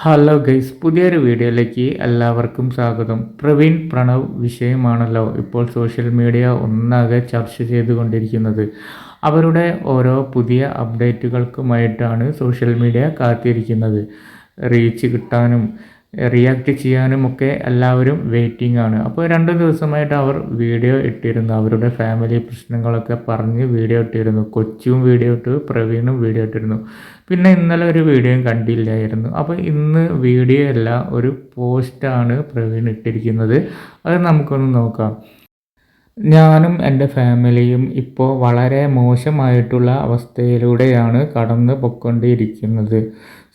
Hello guys പുതിയൊരു വീഡിയോയിലേക്ക് എല്ലാവർക്കും സ്വാഗതം. പ്രവീൺ പ്രണവ് വിഷയമാണല്ലോ ഇപ്പോൾ സോഷ്യൽ മീഡിയ ഒന്നാകെ ചർച്ച ചെയ്തുകൊണ്ടിരിക്കുന്നത്. അവരുടെ ഓരോ പുതിയ അപ്ഡേറ്റുകൾക്കുമായിട്ടാണ് സോഷ്യൽ മീഡിയ കാത്തിരിക്കുന്നത്. റീച്ച് കിട്ടാനും റിയാക്ട് ചെയ്യാനും ഒക്കെ എല്ലാവരും വെയിറ്റിംഗ് ആണ്. അപ്പോൾ രണ്ട് ദിവസമായിട്ട് അവർ വീഡിയോ ഇട്ടിരുന്നു. അവരുടെ ഫാമിലി പ്രശ്നങ്ങളൊക്കെ പറഞ്ഞ് വീഡിയോ ഇട്ടിരുന്നു. കൊച്ചും വീഡിയോ ഇട്ടു പ്രവീണും വീഡിയോ ഇട്ടിരുന്നു. പിന്നെ ഇന്നലെ ഒരു വീഡിയോയും കണ്ടില്ലായിരുന്നു. അപ്പോൾ ഇന്ന് വീഡിയോ അല്ല ഒരു പോസ്റ്റാണ് പ്രവീൺ ഇട്ടിരിക്കുന്നത്. അത് നമുക്കൊന്ന് നോക്കാം. ഞാനും എന്റെ ഫാമിലിയും ഇപ്പോൾ വളരെ മോശമായിട്ടുള്ള അവസ്ഥയിലൂടെയാണ് കടന്നു പൊയ്ക്കൊണ്ടിരിക്കുന്നത്.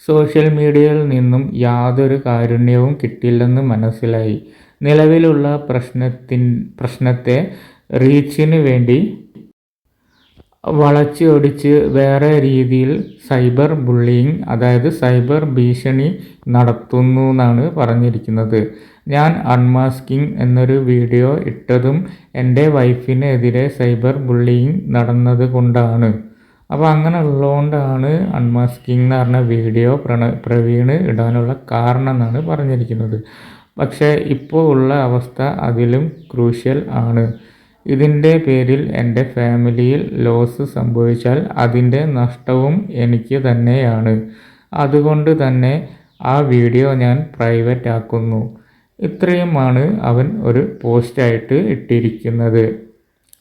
സോഷ്യൽ മീഡിയയിൽ നിന്നും യാതൊരു കാരുണ്യവും കിട്ടില്ലെന്ന് മനസ്സിലായി. നിലവിലുള്ള പ്രശ്നത്തിൻ പ്രശ്നത്തെ റീച്ചിന് വേണ്ടി വളച്ച് ഒടിച്ച് വേറെ രീതിയിൽ സൈബർ ബുള്ളിയിങ് അതായത് സൈബർ ഭീഷണി നടത്തുന്നു എന്നാണ് പറഞ്ഞിരിക്കുന്നത്. ഞാൻ അൺമാസ്കിംഗ് എന്നൊരു വീഡിയോ ഇട്ടതും എന്റെ വൈഫിനെതിരെ സൈബർ ബുള്ളിയിങ് നടന്നത് കൊണ്ടാണ്. അപ്പോൾ അങ്ങനെ ഉള്ളതുകൊണ്ടാണ് അൺമാസ്കിംഗ് എന്ന് പറഞ്ഞ വീഡിയോ പ്രണ പ്രവീണ് ഇടാനുള്ള കാരണം എന്നാണ് പറഞ്ഞിരിക്കുന്നത്. പക്ഷേ ഇപ്പോൾ ഉള്ള അവസ്ഥ അതിലും ക്രൂഷ്യൽ ആണ്. ഇതിന്റെ പേരിൽ എന്റെ ഫാമിലിയിൽ ലോസ് സംഭവിച്ചാൽ അതിന്റെ നഷ്ടവും എനിക്ക് തന്നെയാണ്. അതുകൊണ്ട് തന്നെ ആ വീഡിയോ ഞാൻ പ്രൈവറ്റ് ആക്കുന്നു. ഇത്രയുമാണ് അവൻ ഒരു പോസ്റ്റായിട്ട് ഇട്ടിരിക്കുന്നത്.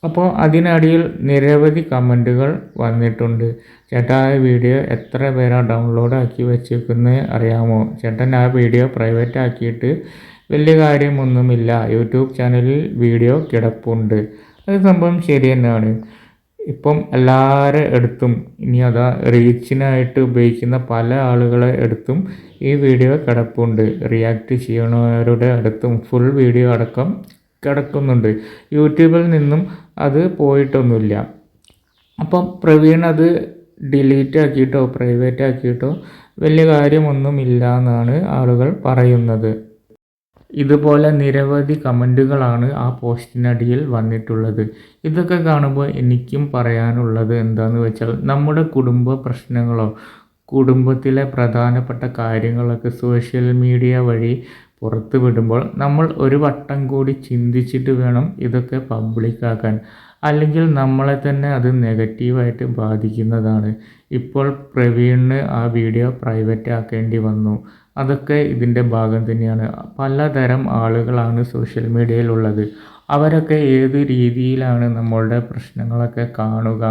അപ്പോൾ അതിനടിയിൽ നിരവധി കമന്റുകൾ വന്നിട്ടുണ്ട്. ചേട്ടാ ആ വീഡിയോ എത്ര പേരാണ് ഡൗൺലോഡ് ആക്കി വെച്ചേക്കുന്നത് അറിയാമോ? ചേട്ടൻ ആ വീഡിയോ പ്രൈവറ്റ് ആക്കിയിട്ട് വലിയ കാര്യമൊന്നുമില്ല. യൂട്യൂബ് ചാനലിൽ വീഡിയോ കിടപ്പുണ്ട്. അത് സംഭവം ശരി തന്നെയാണ്. ഇപ്പം എല്ലാവരെ എടുത്തും ഇനി അതാ റീച്ചിനായിട്ട് ഉപയോഗിക്കുന്ന പല ആളുകളെ എടുത്തും ഈ വീഡിയോ കിടപ്പുണ്ട്. റിയാക്ട് ചെയ്യണവരുടെ അടുത്തും ഫുൾ വീഡിയോ അടക്കം കിടക്കുന്നുണ്ട്. യൂട്യൂബിൽ നിന്നും അത് പോയിട്ടൊന്നുമില്ല. അപ്പം പ്രവീൺ അത് ഡിലീറ്റ് ആക്കിയിട്ടോ പ്രൈവറ്റ് ആക്കിയിട്ടോ വലിയ കാര്യമൊന്നുമില്ല എന്നാണ് ആളുകൾ പറയുന്നത്. ഇതുപോലെ നിരവധി കമന്റുകളാണ് ആ പോസ്റ്റിനടിയിൽ വന്നിട്ടുള്ളത്. ഇതൊക്കെ കാണുമ്പോൾ എനിക്കും പറയാനുള്ളത് എന്താണെന്ന് വെച്ചാൽ നമ്മുടെ കുടുംബ പ്രശ്നങ്ങളോ കുടുംബത്തിലെ പ്രധാനപ്പെട്ട കാര്യങ്ങളൊക്കെ സോഷ്യൽ മീഡിയ വഴി പുറത്തു വിടുമ്പോൾ നമ്മൾ ഒരു വട്ടം കൂടി ചിന്തിച്ചിട്ട് വേണം ഇതൊക്കെ പബ്ലിക്കാക്കാൻ. അല്ലെങ്കിൽ നമ്മളെ തന്നെ അത് നെഗറ്റീവായിട്ട് ബാധിക്കുന്നതാണ്. ഇപ്പോൾ പ്രവീണിന് ആ വീഡിയോ പ്രൈവറ്റ് ആക്കേണ്ടി വന്നു. അതൊക്കെ ഇതിന്റെ ഭാഗം തന്നെയാണ്. പലതരം ആളുകളാണ് സോഷ്യൽ മീഡിയയിലുള്ളത് അവരൊക്കെ ഏത് രീതിയിലാണ് നമ്മളുടെ പ്രശ്നങ്ങളൊക്കെ കാണുക?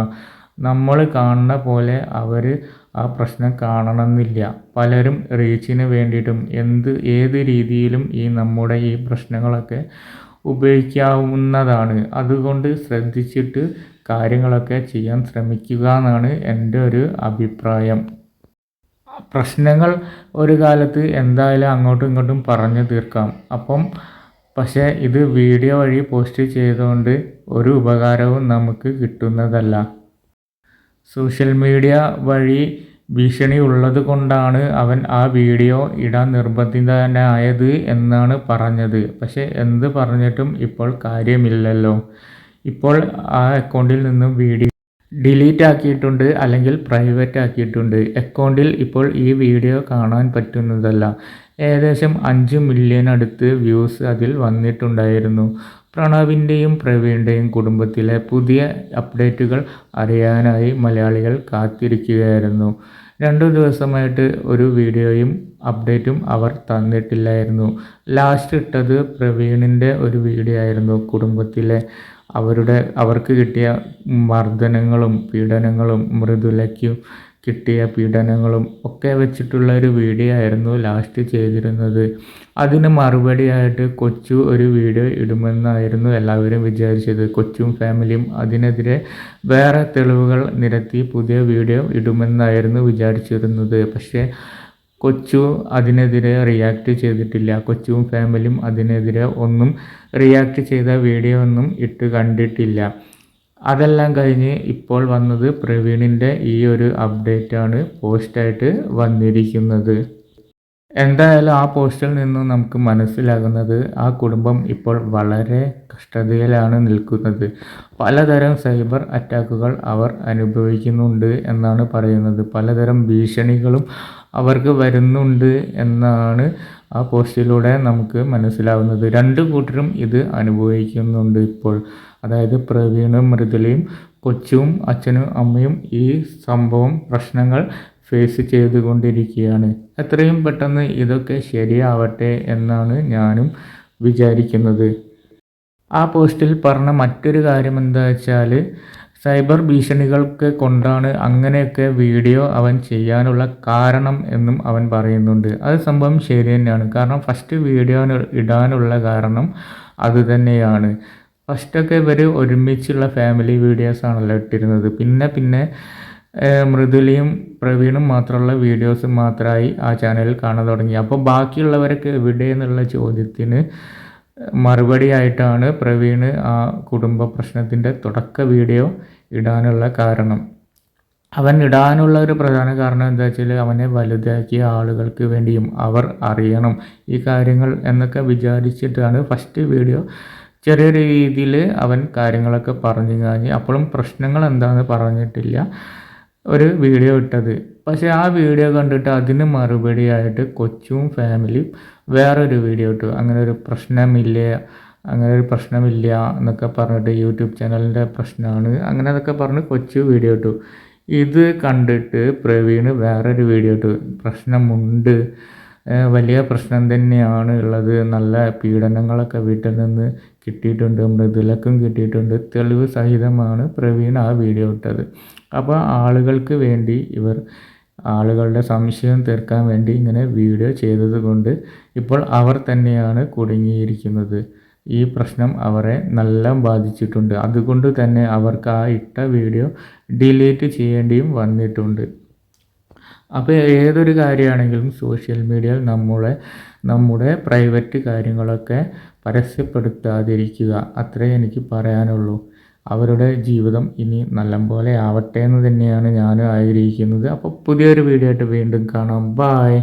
നമ്മൾ കാണുന്ന പോലെ അവർ ആ പ്രശ്നം കാണണമെന്നില്ല. പലരും റീച്ചിന് വേണ്ടിയിട്ടും എന്ത് ഏത് രീതിയിലും ഈ നമ്മുടെ ഈ പ്രശ്നങ്ങളൊക്കെ ഉപയോഗിക്കാവുന്നതാണ്. അതുകൊണ്ട് ശ്രദ്ധിച്ചിട്ട് കാര്യങ്ങളൊക്കെ ചെയ്യാൻ ശ്രമിക്കുക എന്നാണ് എന്റെ ഒരു അഭിപ്രായം. പ്രശ്നങ്ങൾ ഒരു കാലത്ത് എന്തായാലും അങ്ങോട്ടും ഇങ്ങോട്ടും പറഞ്ഞു തീർക്കാം. അപ്പം പക്ഷേ ഇത് വീഡിയോ വഴി പോസ്റ്റ് ചെയ്തുകൊണ്ട് ഒരു ഉപകാരവും നമുക്ക് കിട്ടുന്നതല്ല. സോഷ്യൽ മീഡിയ വഴി ഭീഷണി ഉള്ളത് കൊണ്ടാണ് അവൻ ആ വീഡിയോ ഇടാൻ നിർബന്ധിതനായത് എന്നാണ് പറഞ്ഞത്. പക്ഷേ എന്ത് പറഞ്ഞിട്ടും ഇപ്പോൾ കാര്യമില്ലല്ലോ. ഇപ്പോൾ ആ അക്കൗണ്ടിൽ നിന്നും വീഡിയോ ഡിലീറ്റ് ആക്കിയിട്ടുണ്ട് അല്ലെങ്കിൽ പ്രൈവറ്റ് ആക്കിയിട്ടുണ്ട്. അക്കൗണ്ടിൽ ഇപ്പോൾ ഈ വീഡിയോ കാണാൻ പറ്റുന്നതല്ല. ഏകദേശം അഞ്ച് മില്യൺ അടുത്ത് വ്യൂസ് അതിൽ വന്നിട്ടുണ്ടായിരുന്നു. പ്രണവിന്റെയും പ്രവീണിന്റെയും കുടുംബത്തിലെ പുതിയ അപ്ഡേറ്റുകൾ അറിയാനായി മലയാളികൾ കാത്തിരിക്കുകയായിരുന്നു. രണ്ടു ദിവസമായിട്ട് ഒരു വീഡിയോയും അപ്ഡേറ്റും അവർ തന്നിട്ടില്ലായിരുന്നു. ലാസ്റ്റ് ഇട്ടത് പ്രവീണിന്റെ ഒരു വീഡിയോ ആയിരുന്നു കുടുംബത്തിലെ അവരുടെ അവർക്ക് കിട്ടിയ മർദ്ദനങ്ങളും പീഡനങ്ങളും മൃദുലയ്ക്കും കിട്ടിയ പീഡനങ്ങളും ഒക്കെ വെച്ചിട്ടുള്ള ഒരു വീഡിയോ ആയിരുന്നു ലാസ്റ്റ് ചെയ്തിരുന്നത്. അതിന് മറുപടിയായിട്ട് കൊച്ചു ഒരു വീഡിയോ ഇടുമെന്നായിരുന്നു എല്ലാവരും വിചാരിച്ചത്. കൊച്ചും ഫാമിലിയും അതിനെതിരെ വേറെ തെളിവുകൾ നിരത്തി പുതിയ വീഡിയോ ഇടുമെന്നായിരുന്നു വിചാരിച്ചിരുന്നത്. പക്ഷേ കൊച്ചു അതിനെതിരെ റിയാക്ട് ചെയ്തിട്ടില്ല. കൊച്ചും ഫാമിലിയും അതിനെതിരെ ഒന്നും റിയാക്ട് ചെയ്ത വീഡിയോ ഒന്നും ഇട്ട് കണ്ടിട്ടില്ല. അതെല്ലാം കഴിഞ്ഞ് ഇപ്പോൾ വന്നത് പ്രവീണിന്റെ ഈ ഒരു അപ്ഡേറ്റാണ് പോസ്റ്റായിട്ട് വന്നിരിക്കുന്നത്. എന്തായാലും ആ പോസ്റ്റിൽ നിന്നും നമുക്ക് മനസ്സിലാകുന്നത് ആ കുടുംബം ഇപ്പോൾ വളരെ കഷ്ടതയിലാണ് നിൽക്കുന്നത്. പലതരം സൈബർ അറ്റാക്കുകൾ അവർ അനുഭവിക്കുന്നുണ്ട് എന്നാണ് പറയുന്നത്. പലതരം ഭീഷണികളും അവർക്ക് വരുന്നുണ്ട് എന്നാണ് ആ പോസ്റ്റിലൂടെ നമുക്ക് മനസ്സിലാവുന്നത്. രണ്ട് കൂട്ടരും ഇത് അനുഭവിക്കുന്നുണ്ട് ഇപ്പോൾ. അതായത് പ്രവീണും മൃദുലയും കൊച്ചും അച്ഛനും അമ്മയും ഈ സംഭവം പ്രശ്നങ്ങൾ ഫേസ് ചെയ്തുകൊണ്ടിരിക്കുകയാണ്. എത്രയും പെട്ടെന്ന് ഇതൊക്കെ ശരിയാവട്ടെ എന്നാണ് ഞാനും വിചാരിക്കുന്നത്. ആ പോസ്റ്റിൽ പറഞ്ഞ മറ്റൊരു കാര്യം എന്താ വെച്ചാൽ സൈബർ ഭീഷണികൾക്ക് കൊണ്ടാണ് അങ്ങനെയൊക്കെ വീഡിയോ അവൻ ചെയ്യാനുള്ള കാരണം എന്നും അവൻ പറയുന്നുണ്ട്. അത് സംഭവം ശരി തന്നെയാണ്. കാരണം ഫസ്റ്റ് വീഡിയോ ഇടാനുള്ള കാരണം അതുതന്നെയാണ് ഫസ്റ്റൊക്കെ ഇവർ ഒരുമിച്ചുള്ള ഫാമിലി വീഡിയോസ് ആണല്ലോ ഇട്ടിരുന്നത്. പിന്നെ പിന്നെ മൃദുലിയും പ്രവീണും മാത്രമുള്ള വീഡിയോസ് മാത്രമായി ആ ചാനലിൽ കാണാൻ തുടങ്ങി. അപ്പോൾ ബാക്കിയുള്ളവരൊക്കെ എവിടെ എന്നുള്ള ചോദ്യത്തിന് മറുപടി ആയിട്ടാണ് പ്രവീൺ ആ കുടുംബ പ്രശ്നത്തിന്റെ തുടക്ക വീഡിയോ ഇടാനുള്ള കാരണം. അവൻ ഇടാനുള്ള ഒരു പ്രധാന കാരണം എന്താ വെച്ചാൽ അവനെ വലുതാക്കിയ ആളുകൾക്ക് വേണ്ടിയും അവർ അറിയണം. ഈ കാര്യങ്ങൾ എന്നൊക്കെ വിചാരിച്ചിട്ടാണ് ഫസ്റ്റ് വീഡിയോ ചെറിയ രീതിയിൽ അവൻ കാര്യങ്ങളൊക്കെ പറഞ്ഞു കഴിഞ്ഞ്. അപ്പോഴും പ്രശ്നങ്ങൾ എന്താണെന്ന് പറഞ്ഞിട്ടില്ല. ഒരു വീഡിയോ ഇട്ടത്. പക്ഷേ ആ വീഡിയോ കണ്ടിട്ട് അതിന് മറുപടിയായിട്ട് കൊച്ചും ഫാമിലിയും വേറൊരു വീഡിയോ ഇട്ടു. അങ്ങനെ ഒരു പ്രശ്നമില്ല അങ്ങനെ ഒരു പ്രശ്നമില്ല എന്നൊക്കെ പറഞ്ഞിട്ട് യൂട്യൂബ് ചാനലിന്റെ പ്രശ്നമാണ് അങ്ങനെ അതൊക്കെ പറഞ്ഞ് കൊച്ചു വീഡിയോ ഇട്ടു. ഇത് കണ്ടിട്ട് പ്രവീണ് വേറൊരു വീഡിയോ ഇട്ടു. പ്രശ്നമുണ്ട് വലിയ പ്രശ്നം തന്നെയാണ് ഉള്ളത്. നല്ല പീഡനങ്ങളൊക്കെ വീട്ടിൽ നിന്ന് കിട്ടിയിട്ടുണ്ട് മൃദുലക്കും കിട്ടിയിട്ടുണ്ട്. തെളിവ് സഹിതമാണ് പ്രവീൺ ആ വീഡിയോ ഇട്ടത്. അപ്പോൾ ആളുകൾക്ക് വേണ്ടി ഇവർ ആളുകളുടെ സംശയം തീർക്കാൻ വേണ്ടി ഇങ്ങനെ വീഡിയോ ചെയ്തത് കൊണ്ട് ഇപ്പോൾ അവർ തന്നെയാണ് കുടുങ്ങിയിരിക്കുന്നത്. ഈ പ്രശ്നം അവരെ നല്ല ബാധിച്ചിട്ടുണ്ട്. അതുകൊണ്ട് തന്നെ അവർക്ക് ആ ഇട്ട വീഡിയോ ഡിലീറ്റ് ചെയ്യേണ്ടിയും വന്നിട്ടുണ്ട്. അപ്പോൾ ഏതൊരു കാര്യമാണെങ്കിലും സോഷ്യൽ മീഡിയയിൽ നമ്മളെ നമ്മുടെ പ്രൈവറ്റ് കാര്യങ്ങളൊക്കെ പരസ്യപ്പെടുത്താതിരിക്കുക. അത്രേ എനിക്ക് പറയാനുള്ളൂ. അവരുടെ ജീവിതം ഇനി നല്ലപോലെ ആവട്ടെ എന്ന് തന്നെയാണ് ഞാനും ആഗ്രഹിക്കുന്നത്. അപ്പോൾ പുതിയൊരു വീഡിയോ ആയിട്ട് വീണ്ടും കാണാം. ബായ്